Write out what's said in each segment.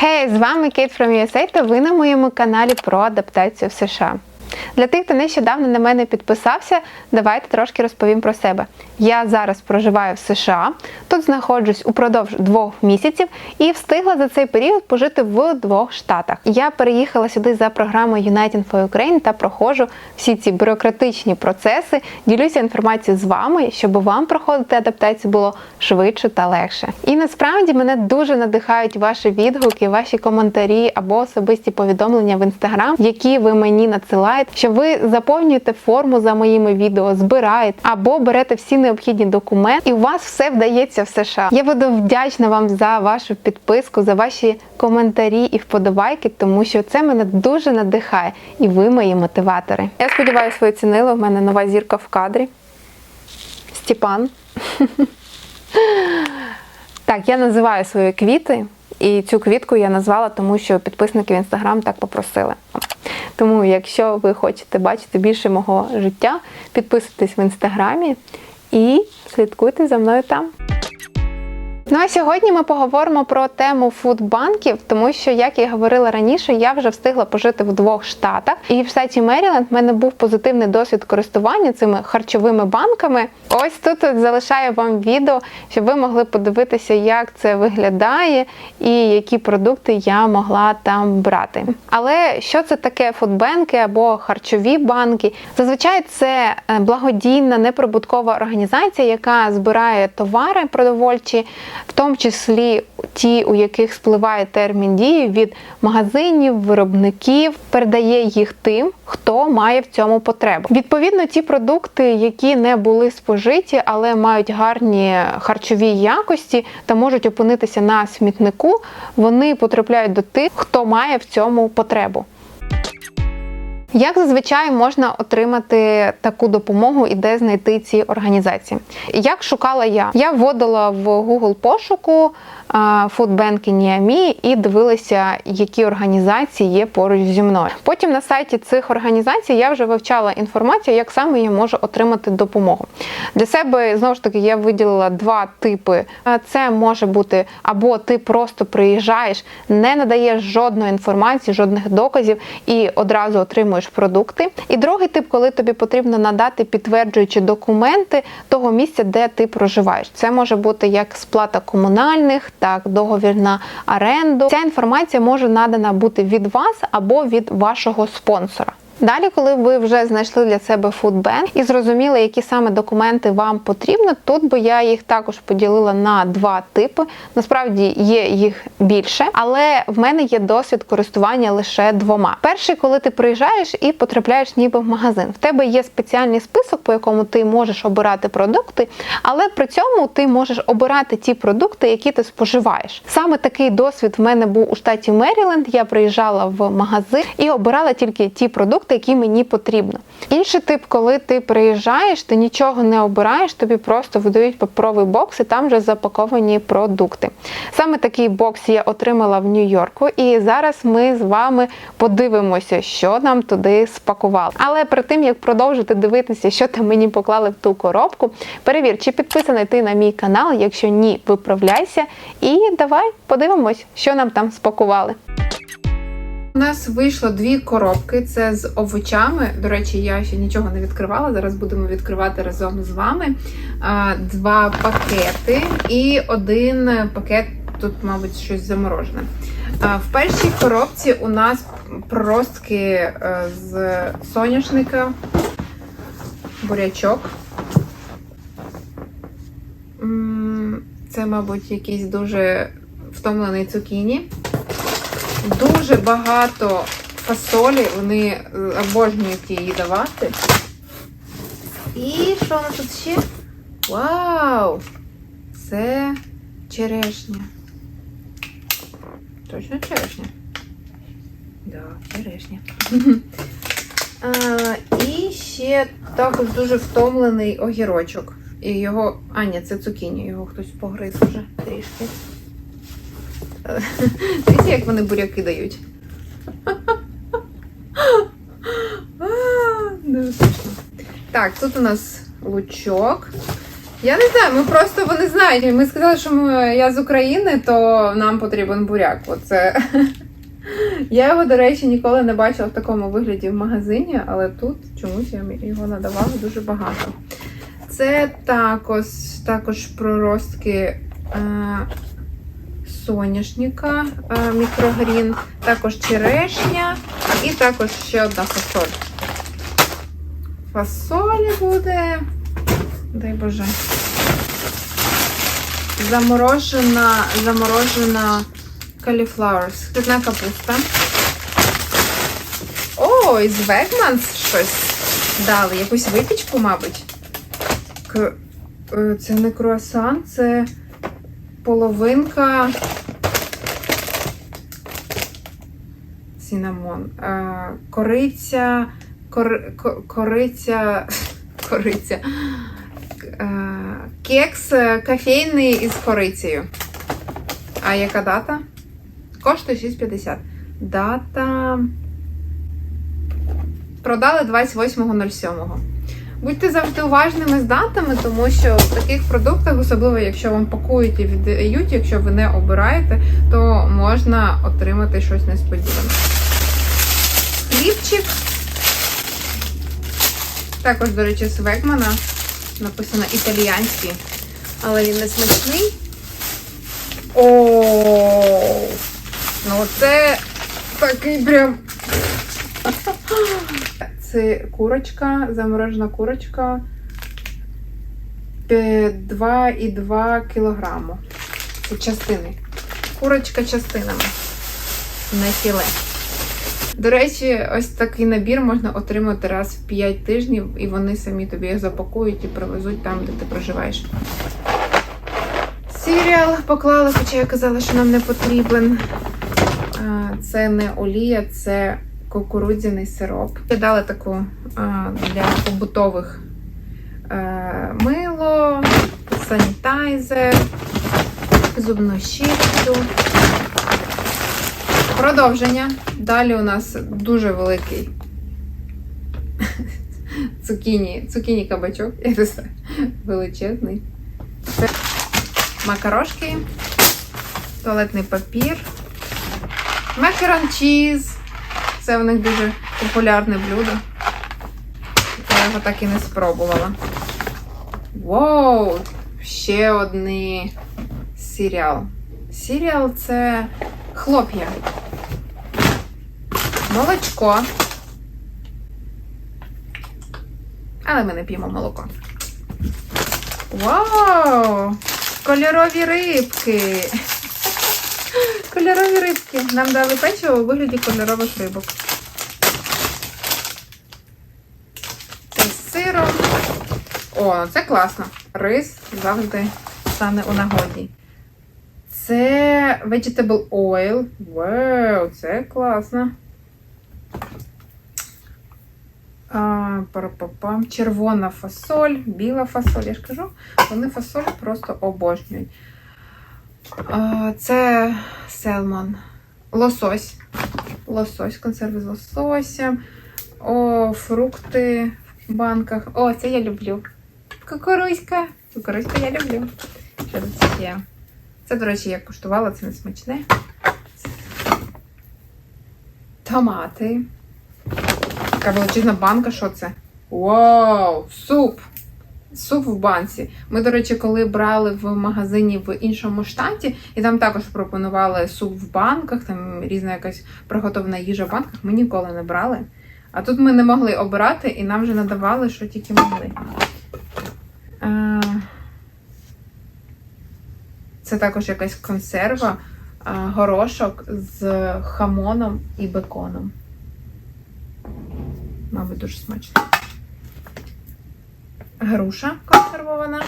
Хей, з вами Кейт from USA та ви на моєму каналі про адаптацію в США. Для тих, хто нещодавно на мене підписався, давайте трошки розповім про себе. Я зараз проживаю в США, тут знаходжусь упродовж двох місяців і встигла за цей період пожити в двох штатах. Я переїхала сюди за програмою United for Ukraine та проходжу всі ці бюрократичні процеси, ділюся інформацією з вами, щоб вам проходити адаптацію було швидше та легше. І насправді мене дуже надихають ваші відгуки, ваші коментарі або особисті повідомлення в інстаграм, які ви мені надсилаєте, що ви заповнюєте форму за моїми відео, збираєте або берете всі необхідні документи, і у вас все вдається в США. Я буду вдячна вам за вашу підписку, за ваші коментарі і вподобайки, тому що це мене дуже надихає, і ви мої мотиватори. Я сподіваюся, ви оцінили. У мене нова зірка в кадрі. Степан. Так, я називаю свої квіти, і цю квітку я назвала, тому що підписники в інстаграм так попросили. Тому, якщо ви хочете бачити більше мого життя, підписуйтесь в інстаграмі і слідкуйте за мною там. Ну а сьогодні ми поговоримо про тему фудбанків, тому що, як я говорила раніше, я вже встигла пожити в двох штатах. І в штаті Меріленд в мене був позитивний досвід користування цими харчовими банками. Ось тут залишаю вам відео, щоб ви могли подивитися, як це виглядає і які продукти я могла там брати. Але що це таке фудбанки або харчові банки? Зазвичай це е, благодійна неприбуткова організація, яка збирає товари продовольчі в тому числі ті, у яких спливає термін дії від магазинів, виробників, передає їх тим, хто має в цьому потребу. Відповідно, ті продукти, які не були спожиті, але мають гарні харчові якості та можуть опинитися на смітнику, вони потрапляють до тих, хто має в цьому потребу. Як зазвичай можна отримати таку допомогу і де знайти ці організації? Як шукала я? Я вводила в Google пошуку фудбенки Ніамі і дивилася, які організації є поруч зі мною. Потім на сайті цих організацій я вже вивчала інформацію, як саме я можу отримати допомогу. Для себе знову ж таки я виділила два типи. Це може бути або ти просто приїжджаєш, не надаєш жодної інформації, жодних доказів і одразу отримуєш продукти. І другий тип, коли тобі потрібно надати підтверджуючі документи того місця, де ти проживаєш. Це може бути як сплата комунальних, так договір на оренду. Ця інформація може надана бути від вас або від вашого спонсора. Далі, коли ви вже знайшли для себе фудбенк і зрозуміли, які саме документи вам потрібно, тут би я їх також поділила на два типи. Насправді є їх більше, але в мене є досвід користування лише двома. Перший, коли ти приїжджаєш і потрапляєш ніби в магазин. В тебе є спеціальний список, по якому ти можеш обирати продукти, але при цьому ти можеш обирати ті продукти, які ти споживаєш. Саме такий досвід в мене був у штаті Меріленд. Я приїжджала в магазин і обирала тільки ті продукти які мені потрібно. Інший тип, коли ти приїжджаєш, ти нічого не обираєш, тобі просто видають паперовий бокс і там вже запаковані продукти. Саме такий бокс я отримала в Нью-Йорку, і зараз ми з вами подивимося, що нам туди спакували. Але перед тим як продовжити дивитися, що там мені поклали в ту коробку, перевір, чи підписаний ти на мій канал. Якщо ні, виправляйся. І давай подивимось, що нам там спакували. У нас вийшло дві коробки. Це з овочами. До речі, я ще нічого не відкривала. Зараз будемо відкривати разом з вами. Два пакети і один пакет. Тут, мабуть, щось заморожене. В першій коробці у нас проростки е, з соняшника, бурячок. Це, мабуть, якийсь дуже втомлений цукіні. Дуже багато фасолі, вони е, обожнюють її давати. І що у нас тут ще? Вау! Це черешня. Точно черешня? Да, черешня. а, І ще також дуже втомлений огірочок. І його... А, ні, це цукіні, його хтось погриз вже трішки. Дивіться, як вони буряки дають. Так, тут у нас лучок. Я не знаю, ми просто вони знають. Ми сказали, що ми, я з України, то нам потрібен буряк. Оце. Я його, до речі, ніколи не бачила в такому вигляді в магазині, але тут чомусь я його надавала дуже багато. Це також, також проростки е, соняшника, е, мікрогрін, також черешня і також ще одна фасоль. Фасолі буде. Дай Боже. Заморожена, заморожена cauliflower, скидна капуста. О, із Вегманс щось дали. Якусь випічку, мабуть. Е, Це не круасан, це половинка. Цінамон. Е, Кориця. Кор... Кориця. Кориця. Е, Кекс е, кофейний із корицею. А яка дата? Коштує 6,50. Дата. Продали 28.07. Будьте завжди уважними з датами, тому що в таких продуктах, особливо якщо вам пакують і віддають, якщо ви не обираєте, то можна отримати щось несподіване. Хлібчик. Також, до речі, з Векмана. Написано італіянський, але він не смачний. О, ну це такий прям. Це курочка, заморожена курочка. Е, 2,2 кілограму. Це частини. Курочка частинами. Не філе. До речі, ось такий набір можна отримати раз в 5 тижнів, і вони самі тобі їх запакують і привезуть там, де ти проживаєш. Сіріал поклали, хоча я казала, що нам не потрібен. Це не олія, це кукурудзяний сироп. Я дала таку для побутових е, мило, санітайзер, зубну щітку. Продовження. Далі у нас дуже великий цукіні, цукіні кабачок, я не знаю, величезний. Це макарошки, туалетний папір, макарон чіз. Це в них дуже популярне блюдо. Я його так і не спробувала. Воу! Ще одний серіал. Серіал це хлоп'я. Молочко. Але ми не п'ємо молоко. Вау! Кольорові рибки. Кольорові рибки. Нам дали печиво у вигляді кольорових рибок. З сиром. О, це класно. Рис завжди стане у нагоді. Це vegetable oil. Вау, це класно. А. Червона фасоль, біла фасоль. Я ж кажу, вони фасоль просто обожнюють. Це селмон. Лосось. Лосось, консерви з лососем. О, фрукти в банках. О, це я люблю. Кукуруська. Кукуруська я люблю. Що тут ще? Це, до речі, я куштувала, це не смачне. Томати. Така величезна банка, що це? Вау! Суп! Суп в банці. Ми, до речі, коли брали в магазині в іншому штаті, і там також пропонували суп в банках, там різна якась приготована їжа в банках, ми ніколи не брали. А тут ми не могли обирати, і нам вже надавали, що тільки могли. Це також якась консерва, горошок з хамоном і беконом. Мабуть, дуже смачно. Груша консервована.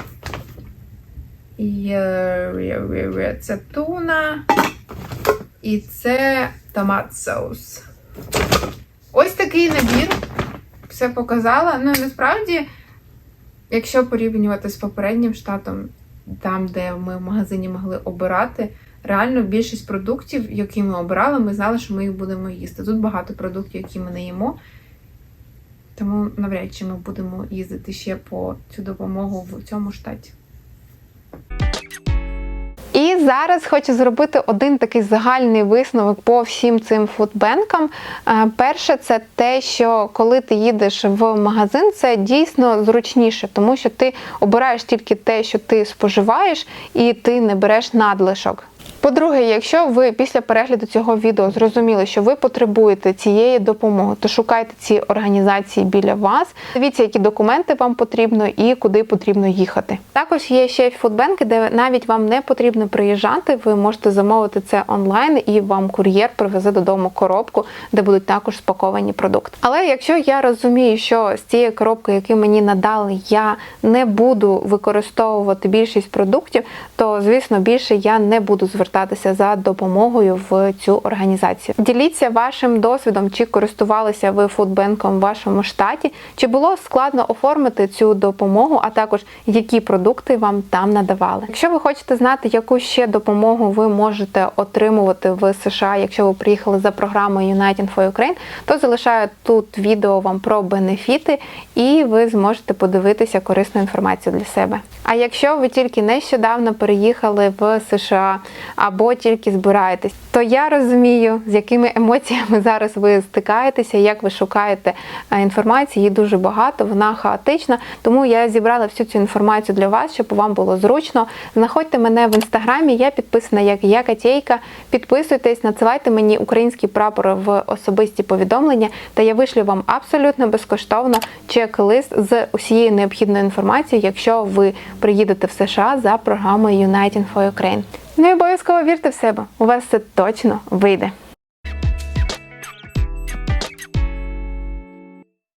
І е, це туна. І це томат соус. Ось такий набір. Все показала. Ну, насправді, якщо порівнювати з попереднім штатом, там, де ми в магазині могли обирати, реально більшість продуктів, які ми обирали, ми знали, що ми їх будемо їсти. Тут багато продуктів, які ми не їмо. Тому навряд чи ми будемо їздити ще по цю допомогу в цьому штаті. І зараз хочу зробити один такий загальний висновок по всім цим фудбенкам. Е, Перше, це те, що коли ти їдеш в магазин, це дійсно зручніше, тому що ти обираєш тільки те, що ти споживаєш, і ти не береш надлишок. По-друге, якщо ви після перегляду цього відео зрозуміли, що ви потребуєте цієї допомоги, то шукайте ці організації біля вас. Дивіться, які документи вам потрібно і куди потрібно їхати. Також є ще фудбенки, де навіть вам не потрібно приїжджати. Ви можете замовити це онлайн, і вам кур'єр привезе додому коробку, де будуть також спаковані продукти. Але якщо я розумію, що з цієї коробки, яку мені надали, я не буду використовувати більшість продуктів, то звісно більше я не буду звертатися за допомогою в цю організацію. Діліться вашим досвідом, чи користувалися ви фудбенком в вашому штаті, чи було складно оформити цю допомогу, а також які продукти вам там надавали. Якщо ви хочете знати, яку ще допомогу ви можете отримувати в США, якщо ви приїхали за програмою United for Ukraine, то залишаю тут відео вам про бенефіти, і ви зможете подивитися корисну інформацію для себе. А якщо ви тільки нещодавно переїхали в США або тільки збираєтесь, то я розумію, з якими емоціями зараз ви стикаєтеся, як ви шукаєте е, інформації. Її дуже багато, вона хаотична. Тому я зібрала всю цю інформацію для вас, щоб вам було зручно. Знаходьте мене в інстаграмі, я підписана як я Катєйка. Підписуйтесь, надсилайте мені український прапор в особисті повідомлення, та я вишлю вам абсолютно безкоштовно чек-лист з усією необхідною інформацією, якщо ви приїдете в США за програмою United for Ukraine. І обов'язково вірте в себе, у вас це точно вийде.